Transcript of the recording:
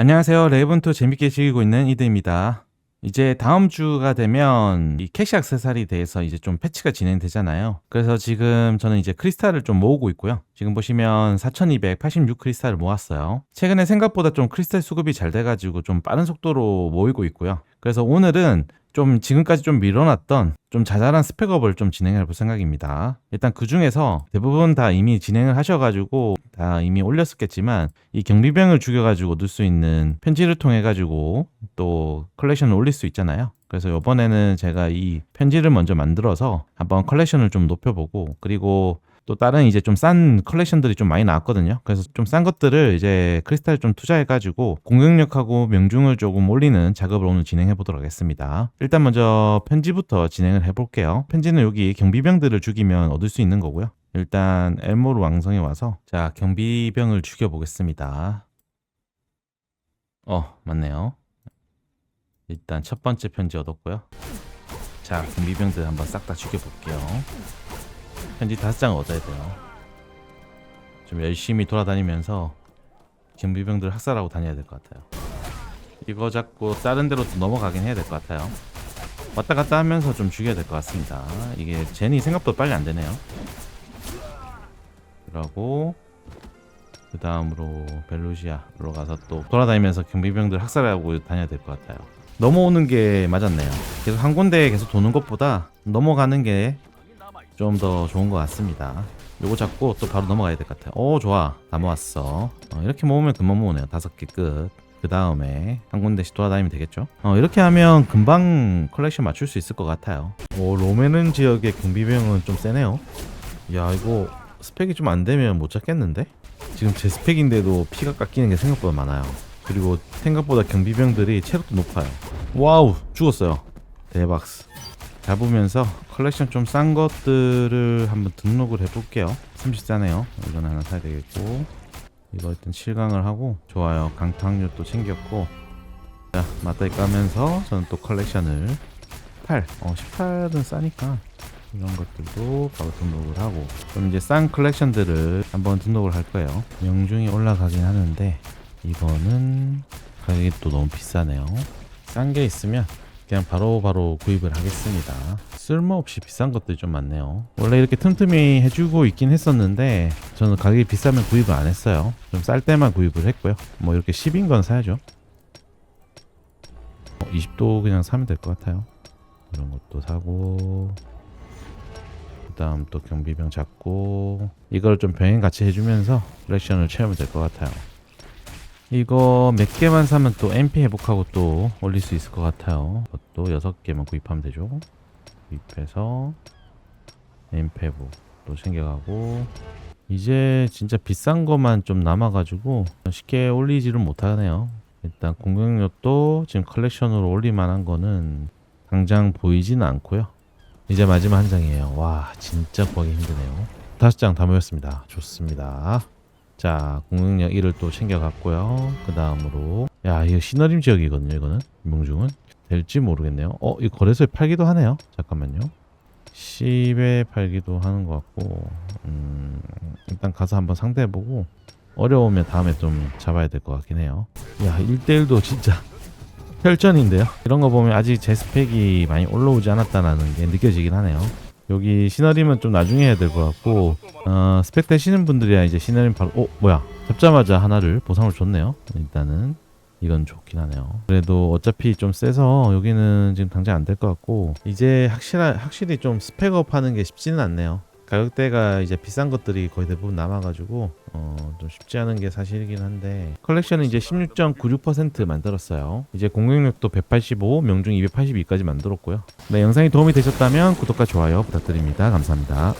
안녕하세요. 레이븐투 재밌게 즐기고 있는 이드입니다. 이제 다음 주가 되면 이 캐시 액세서리에 대해서 이제 좀 패치가 진행되잖아요. 그래서 지금 저는 이제 크리스탈을 좀 모으고 있고요. 지금 보시면 4286 크리스탈을 모았어요. 최근에 생각보다 좀 크리스탈 수급이 잘 돼가지고 좀 빠른 속도로 모이고 있고요. 그래서 오늘은 좀 지금까지 좀 밀어놨던 좀 자잘한 스펙업을 좀 진행해 볼 생각입니다. 일단 그 중에서 대부분 다 이미 진행을 하셔가지고 다 이미 올렸었겠지만 이 경비병을 죽여가지고 넣을 수 있는 편지를 통해 가지고 또 컬렉션을 올릴 수 있잖아요. 그래서 이번에는 제가 이 편지를 먼저 만들어서 한번 컬렉션을 좀 높여보고 그리고 또 다른 이제 좀 싼 컬렉션들이 좀 많이 나왔거든요. 그래서 좀 싼 것들을 이제 크리스탈 좀 투자해가지고 공격력하고 명중을 조금 올리는 작업을 오늘 진행해 보도록 하겠습니다. 일단 먼저 편지부터 진행을 해볼게요. 편지는 여기 경비병들을 죽이면 얻을 수 있는 거고요. 일단 엘모르 왕성에 와서 자 경비병을 죽여보겠습니다. 어 맞네요. 일단 첫 번째 편지 얻었고요. 자 경비병들 한번 싹 다 죽여볼게요. 편지 다섯 장 얻어야 돼요. 좀 열심히 돌아다니면서 경비병들 학살하고 다녀야 될 것 같아요. 이거 잡고 다른 데로 또 넘어가긴 해야 될 것 같아요. 왔다 갔다 하면서 좀 죽여야 될 것 같습니다. 이게 젠이 생각보다 빨리 안 되네요. 그러고 그 다음으로 벨루시아로 가서 또 돌아다니면서 경비병들 학살하고 다녀야 될 것 같아요. 넘어오는 게 맞았네요. 계속 한 군데 계속 도는 것보다 넘어가는 게 좀 더 좋은 것 같습니다. 요거 잡고 또 바로 넘어가야 될 것 같아요. 오 좋아 다 모았어. 어, 이렇게 모으면 금방 모으네요. 다섯 개 끝. 그 다음에 한 군데씩 돌아다니면 되겠죠. 어, 이렇게 하면 금방 컬렉션 맞출 수 있을 것 같아요. 오 로메는 지역의 경비병은 좀 세네요. 야 이거 스펙이 좀 안 되면 못 잡겠는데? 지금 제 스펙인데도 피가 깎이는 게 생각보다 많아요. 그리고 생각보다 경비병들이 체력도 높아요. 와우 죽었어요. 대박스. 잡으면서 컬렉션 좀 싼 것들을 한번 등록을 해볼게요. 34네요. 이건 하나 사야 되겠고 이거 일단 7강을 하고 좋아요. 확률 또 챙겼고 자 맞다이 까면서 저는 또 컬렉션을 8. 어 18은 싸니까 이런 것들도 바로 등록을 하고 그럼 이제 싼 컬렉션들을 한번 등록을 할 거예요. 명중이 올라가긴 하는데 이거는 가격이 또 너무 비싸네요. 싼 게 있으면 그냥 바로 바로 구입을 하겠습니다. 쓸모없이 비싼 것들이 좀 많네요. 원래 이렇게 틈틈이 해주고 있긴 했었는데 저는 가격이 비싸면 구입을 안 했어요. 좀 쌀 때만 구입을 했고요. 뭐 이렇게 10인 건 사야죠. 어, 20도 그냥 사면 될 것 같아요. 이런 것도 사고 그 다음 또 경비병 잡고 이걸 좀 병행 같이 해주면서 컬렉션을 채우면 될 것 같아요. 이거 몇 개만 사면 또 MP 회복하고 또 올릴 수 있을 것 같아요. 그것도 개만 구입하면 되죠. 구입해서 MP 회복 또 챙겨가고 이제 진짜 비싼 것만 좀 남아가지고 쉽게 올리지를 못하네요. 일단 공격력도 지금 컬렉션으로 올릴 만한 거는 당장 보이지는 않고요. 이제 마지막 한 장이에요. 와 진짜 구하기 힘드네요. 다섯 장 다 모였습니다. 좋습니다. 자 공격력 1을 또 챙겨갔고요. 그 다음으로 야 이거 시너림 지역이거든요. 이거는 명중은 될지 모르겠네요. 어 이거 거래소에 팔기도 하네요. 잠깐만요. 10에 팔기도 하는 것 같고 음, 일단 가서 한번 상대해보고 어려우면 다음에 좀 잡아야 될 것 같긴 해요. 야 1대1도 진짜 혈전인데요. 이런 거 보면 아직 제 스펙이 많이 올라오지 않았다는 게 느껴지긴 하네요. 여기 시너림은 좀 나중에 해야 될 것 같고 어, 스펙 되시는 분들이야 이제 시너림 바로 어 뭐야 잡자마자 하나를 보상을 줬네요. 일단은 이건 좋긴 하네요. 그래도 어차피 좀 세서 여기는 지금 당장 안 될 것 같고 이제 확실하, 확실히 좀 스펙업 하는 게 쉽지는 않네요. 가격대가 이제 비싼 것들이 거의 대부분 남아가지고 어, 좀 쉽지 않은 게 사실이긴 한데 컬렉션은 이제 16.96% 만들었어요. 이제 공격력도 185, 명중 282까지 만들었고요. 네, 영상이 도움이 되셨다면 구독과 좋아요 부탁드립니다. 감사합니다.